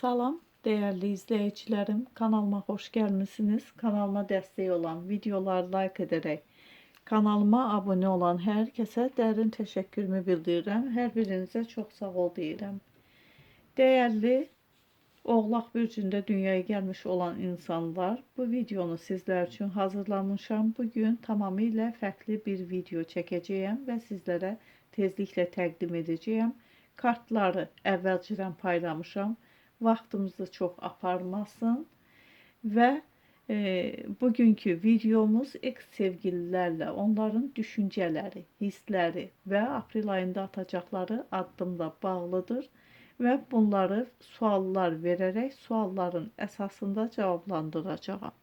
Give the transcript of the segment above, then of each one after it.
Salam değerli izleyicilerim. Kanalıma hoş gelmişsiniz. Kanalıma destek olan videolar like ederek kanalıma abone olan herkese derin teşekkürümü bildirirəm. Her birinize çok sağ ol deyirəm. Değerli Oğlaq bürcündə dünyaya gelmiş olan insanlar, bu videonu sizler için hazırlamışam. Bugün tamamilə fərqli bir video çəkəcəyəm və sizlərə tezliklə təqdim edəcəyəm. Kartları əvvəlcədən paylamışam. Vaxtımızı çox aparmasın və e, bugünkü videomuz ex sevgililərlə onların düşüncələri, hissləri və aprel ayında atacaqları addımla bağlıdır və bunları suallar verərək sualların əsasında cavablandıracağam.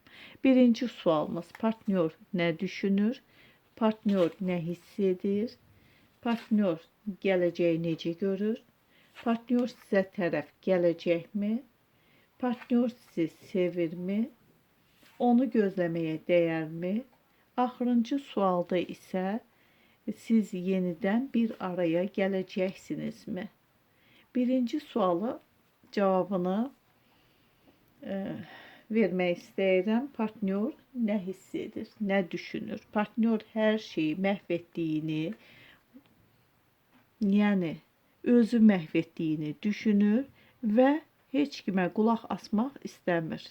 Birinci sualımız partnyor nə düşünür? Partnyor nə hiss edir? Partnyor gələcəyi necə görür? Partnyor sizə tərəf gələcəkmi? Partnyor sizi sevirmi? Onu gözləməyə dəyərmi? Axırıncı sualda isə siz yenidən bir araya gələcəksinizmi? Birinci sualı cevabını e, vermək istəyirəm. Partnyor nə hiss edir, nə düşünür? Partnyor hər şeyi məhv etdiyini, yəni özü məhv etdiyini düşünür və heç kimə qulaq asmaq istəmir.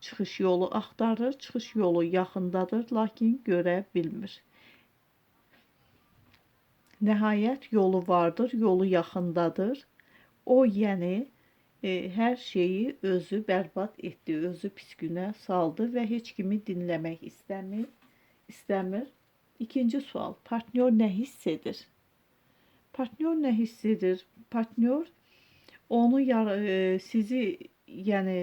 Çıxış yolu axtarır, çıxış yolu yaxındadır, lakin görə bilmir. Nəhayət yolu vardır, yolu yaxındadır o yani e, her şeyi özü berbat etti, özü pis günə saldı ve heç kimi dinlemek istəmir. istəmir. İkinci sual, partnyor nə hiss edir? Partnyor nə hiss edir? Partnyor onu yar e, sizi yani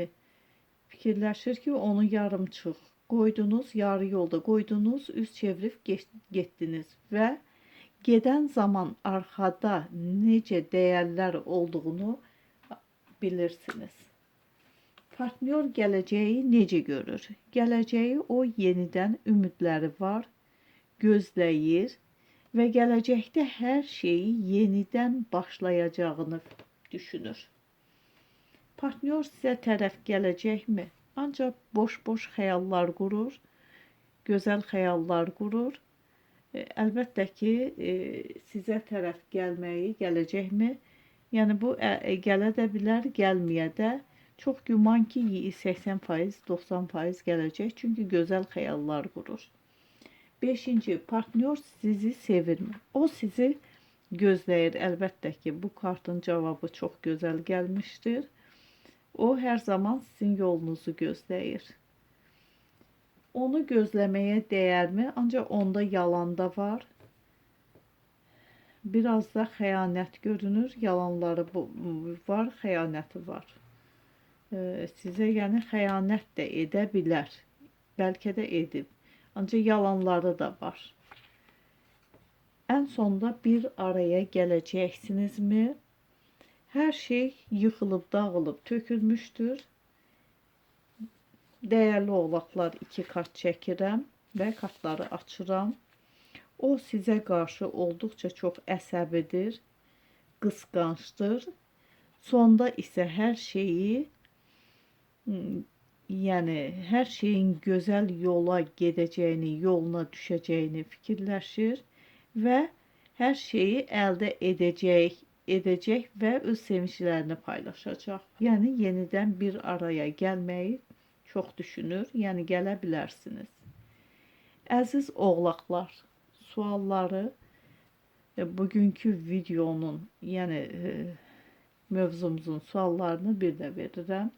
fikirləşir ki, onu yarımçıq qoydunuz, yarı yolda qoydunuz, üz çevirib getdiniz və Geden zaman arkada nice değerler olduğunu bilirsiniz. Partnyor gələcəyi necə görür? Gələcəyi o yenidən ümidləri var, gözləyir və gələcəkdə hər şeyi yenidən başlayacağını düşünür. Partnyor sizə tərəf gələcəkmi? Ancaq boş-boş xəyallar qurur, gözəl xəyallar qurur e, əlbəttə ki, e, sizə tərəf gəlməyi, gələcəkmi? Yəni bu e, gələ də bilər, gəlməyə də. Çox güman ki, 80%, 90% gələcək, çünki gözəl xəyallar qurur. 5-ci, partnyor sizi sevirmi? O sizi gözləyir. Əlbəttə ki, bu kartın cavabı çox gözəl gəlmişdir. O hər zaman sizin yolunuzu gözləyir. Onu gözlemeye değer mi? Ancak onda yalan da var. Biraz da xəyanət görünür. Yalanları var, xəyanəti var. Sizə yəni xəyanət də edə bilər. Bəlkə də edib. Ancaq yalanları da var. En sonda bir araya gələcəksinizmi? Her şey yıkılıp dağılıp tökülmüştür. Değerli oğlaqlar iki kart çəkirəm və kartları açıram. O sizə qarşı olduqca çox əsəbidir, qısqancdır. Sonda isə hər şeyi yəni hər şeyin gözəl yola gedəcəyini, yoluna düşəcəyini fikirləşir və hər şeyi əldə edəcək, edəcək və öz sevinclərini paylaşacaq. Yəni yenidən bir araya gəlməyi çok düşünür, yəni gələ bilərsiniz. Əziz oğlaqlar, sualları e, bugünkü videonun, yəni e, mövzumuzun suallarını bir də verirəm.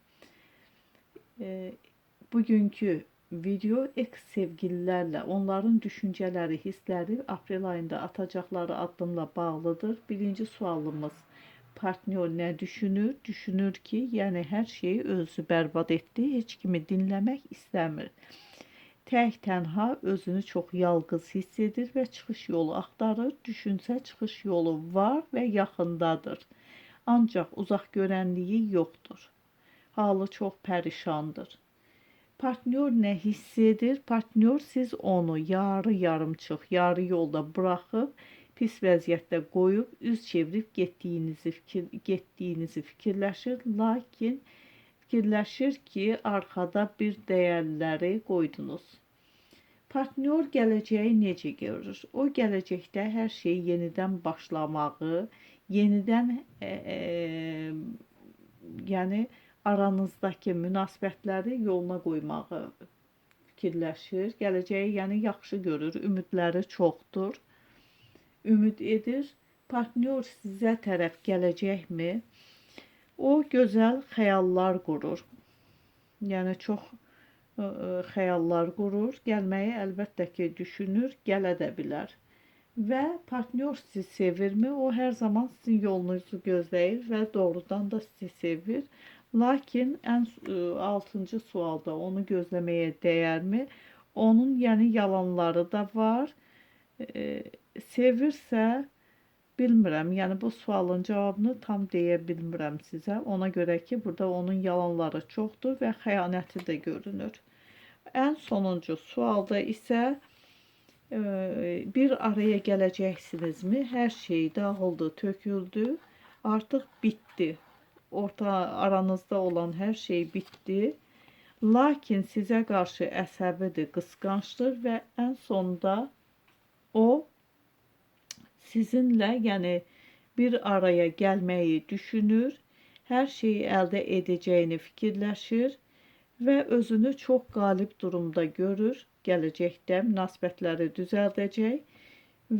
E, bugünkü video eks sevgililərlə onların düşüncələri, hissləri aprel ayında atacaqları addımla bağlıdır. Birinci sualımız partnyor nə düşünür? Düşünür ki, yəni hər şeyi özü bərbad etdi, heç kimi dinləmək istəmir. Tək tənha özünü çox yalqız hiss edir və çıxış yolu axtarır. Düşünsə çıxış yolu var və yaxındadır. Ancaq uzaq görənliyi yoxdur. Halı çox pərişandır. Partnyor nə hiss edir? Partnyor siz onu yarı yarımçıq, yarı yolda buraxıb pis vəziyyətdə qoyub üz çevirib getdiyinizi fikir getdiyinizi fikirləşir, lakin fikirləşir ki, arkada bir dəyərləri qoydunuz. Partnyor gələcəyi necə görür? O gələcəkdə hər şeyi yenidən başlamağı, yenidən e, e, yəni aranızdakı münasibətləri yoluna qoymağı fikirləşir. Gələcəyi yəni yaxşı görür, ümidləri çoxdur. Ümid edir. Partnyor sizə tərəf gələcəkmi? O gözəl xəyallar qurur. Yəni çox ə, xəyallar qurur. Gəlməyi əlbəttə ki, düşünür, gələ də bilər. Və partnyor sizi sevirmi? O hər zaman sizin yolunuzu gözləyir və doğrudan da sizi sevir. Lakin ən 6-cı sualda onu gözləməyə dəyərmi? Onun yəni yalanları da var. E, sevirsə bilmirəm. Yəni bu sualın cavabını tam deyə bilmirəm sizə. Ona görə ki, burada onun yalanları çoxdur və xəyanəti də görünür. Ən sonuncu sualda isə e, bir araya gələcəksinizmi? Hər şey dağıldı, töküldü. Artıq bitdi. Orta aranızda olan hər şey bitdi. Lakin sizə qarşı əsəbidir, qısqancdır və ən sonda o sizinlə, yəni bir araya gəlməyi düşünür, hər şeyi əldə edəcəyini fikirləşir və özünü çox qalib durumda görür. Gələcəkdə münasibətləri düzəldəcək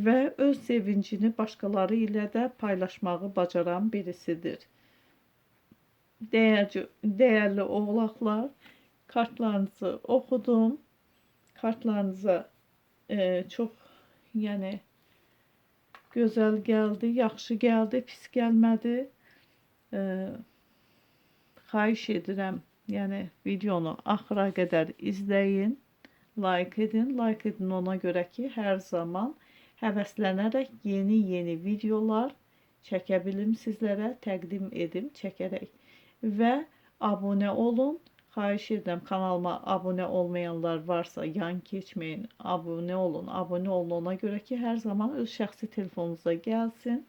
və öz sevincini başqaları ilə də paylaşmağı bacaran birisidir. Dəyərli, dəyərli oğlaqlar, kartlarınızı oxudum. Kartlarınıza e, çox, yəni gözəl gəldi, yaxşı gəldi, pis gəlmədi. E, xahiş edirəm, yəni videonu axıra qədər izləyin, like edin, like edin ona görə ki, hər zaman həvəslənərək yeni-yeni videolar çəkə bilim sizlərə, təqdim edim çəkərək və abunə olun. Xahiş edirəm kanalıma abunə olmayanlar varsa yan keçməyin, abunə olun. Abunə olun ona görə ki, hər zaman öz şəxsi telefonunuza gəlsin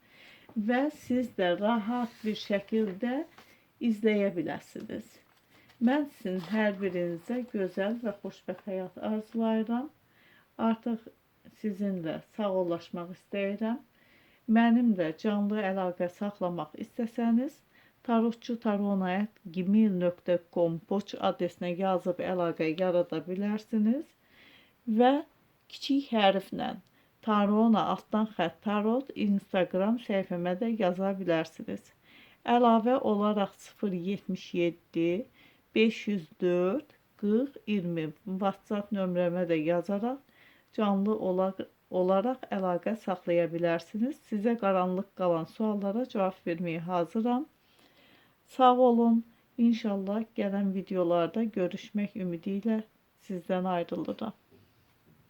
və siz də rahat bir şəkildə izləyə biləsiniz. Mən sizin hər birinizə gözəl və xoşbəxt həyat arzulayıram. Artıq sizinlə sağollaşmaq istəyirəm. Mənimlə canlı əlaqə saxlamaq istəsəniz, tarotçu taronayət gmail.com poçt adresinə yazıb əlaqə yarada bilərsiniz və kiçik hərflə Tarona altdan xətt tarot Instagram səhifəmə də yaza bilərsiniz. Əlavə olaraq 077 504 40 20 WhatsApp nömrəmə də yazaraq canlı olaraq, olaraq əlaqə saxlaya bilərsiniz. Sizə qaranlıq qalan suallara cavab verməyə hazıram. Sağ olun. İnşallah gələn videolarda görüşmək ümidi ilə sizdən ayrılıram.